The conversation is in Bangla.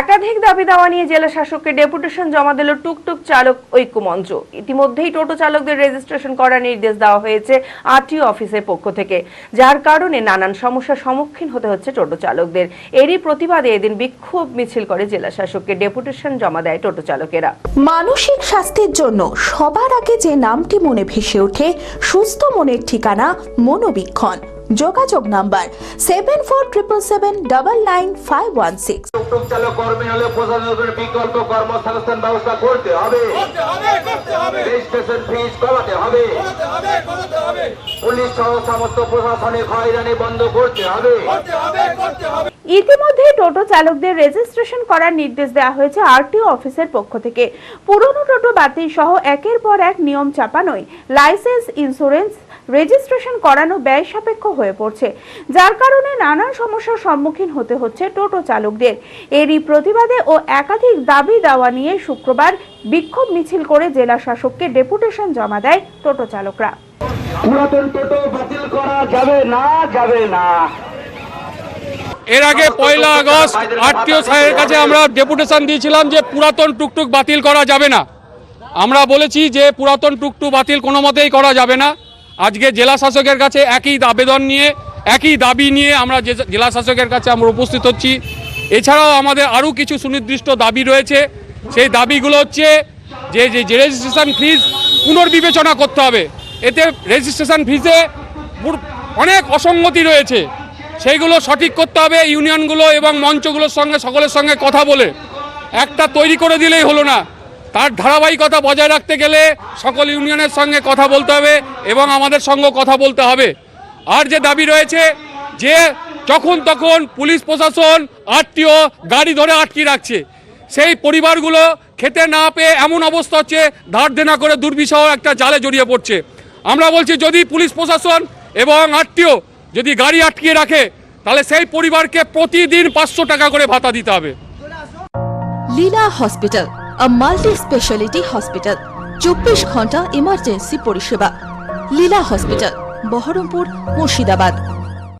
একাধিক দাবি দাওয়া নিয়ে জেলা শাসককে ডেপুটেশন জমা দিল টুকটুক চালক ঐক্যমঞ্চ ইতিমধ্যেই টোটো চালকদের রেজিস্ট্রেশন করার নির্দেশ দেওয়া হয়েছে আরটিও অফিসের পক্ষ থেকে। যার কারণে নানান সমস্যার সম্মুখীন হতে হচ্ছে টোটো চালকদের। এরই প্রতিবাদে এদিন বিক্ষোভ মিছিল করে জেলা শাসককে ডেপুটেশন জমা দেয় টোটো চালকেরা। মানসিক স্বাস্থ্যের জন্য সবার আগে যে নামটি মনে ভেসে ওঠে, সুস্থ মনের ঠিকানা মনোবীক্ষণ। যোগাযোগ number seven four triple seven double nine five one six. চালক কর্মী হলে প্রশাসনের বিকল্প কর্মসংস্থান ব্যবস্থা করতে হবে। রেজিস্ট্রেশন ফিজ কমাতে হবে। পুলিশ সহ সমস্ত প্রশাসনিক হয়রানি বন্ধ করতে হবে। ইতিমধ্যে টোটো চালকদের রেজিস্ট্রেশন করার নির্দেশ দেওয়া হয়েছে আরটিও অফিসের পক্ষ থেকে। পুরনো টোটো বাতিল সহ একের পর এক নিয়ম চাপানোয় লাইসেন্স, ইন্স্যুরেন্স, রেজিস্ট্রেশন করানো ব্যয় সাপেক্ষ হয়ে পড়ছে। যার কারণে নানান সমস্যার সম্মুখীন হতে হচ্ছে টোটো চালকদের। এরই প্রতিবাদে ও একাধিক দাবি দাওয়া নিয়ে শুক্রবার বিক্ষোভ মিছিল করে জেলা শাসককে ডেপুটেশন জমা দেয় টোটো চালকরা। পুরাতন টোটো বাতিল করা যাবে না যাবে না। এর আগে পয়লা আগস্ট আরটিও সাহেবের কাছে আমরা ডেপুটেশন দিয়েছিলাম যে পুরাতন টুকটুক বাতিল করা যাবে না। আমরা বলেছি যে পুরাতন টুকটুক বাতিল কোনো মতেই করা যাবে না। আজকে জেলা শাসকের কাছে একই আবেদন নিয়ে একই দাবি নিয়ে আমরা জেলা শাসকের কাছে আমরা উপস্থিত হচ্ছি। এছাড়াও আমাদের আরও কিছু সুনির্দিষ্ট দাবি রয়েছে। সেই দাবিগুলো হচ্ছে যে যে যে রেজিস্ট্রেশন ফিজ পুনর্বিবেচনা করতে হবে। এতে রেজিস্ট্রেশন ফিজে অনেক অসঙ্গতি রয়েছে। সেইগুলো সঠিক করতে হবে, ইউনিয়নগুলো এবং মঞ্চগুলোর সঙ্গে সকলের সঙ্গে কথা বলে। একটা তৈরি করে দিলেই হলো না। তার ধারাবাহিকতা বজায় রাখতে গেলে সকল ইউনিয়নের সঙ্গে কথা বলতে হবে এবং আমাদের সঙ্গে কথা বলতে হবে। আর যে দাবি রয়েছে যে যখন তখন পুলিশ প্রশাসন আরটিও গাড়ি ধরে আটকে রাখছে, সেই পরিবারগুলো খেতে না পেয়ে এমন অবস্থা হচ্ছে, ধার দেনা করে দুর্বিষহ একটা জালে জড়িয়ে পড়ছে। আমরা বলছি যদি পুলিশ প্রশাসন এবং আরটিও যদি গাড়ি আটকিয়ে রাখে, তাহলে সেই পরিবারকে প্রতিদিন পাঁচশো টাকা করে ভাতা দিতে হবে। Leela hospital multi speciality hospital, চব্বিশ ঘণ্টা ইমার্জেন্সি পরিষেবা। লীলা হসপিটাল, বহরমপুর, মুর্শিদাবাদ।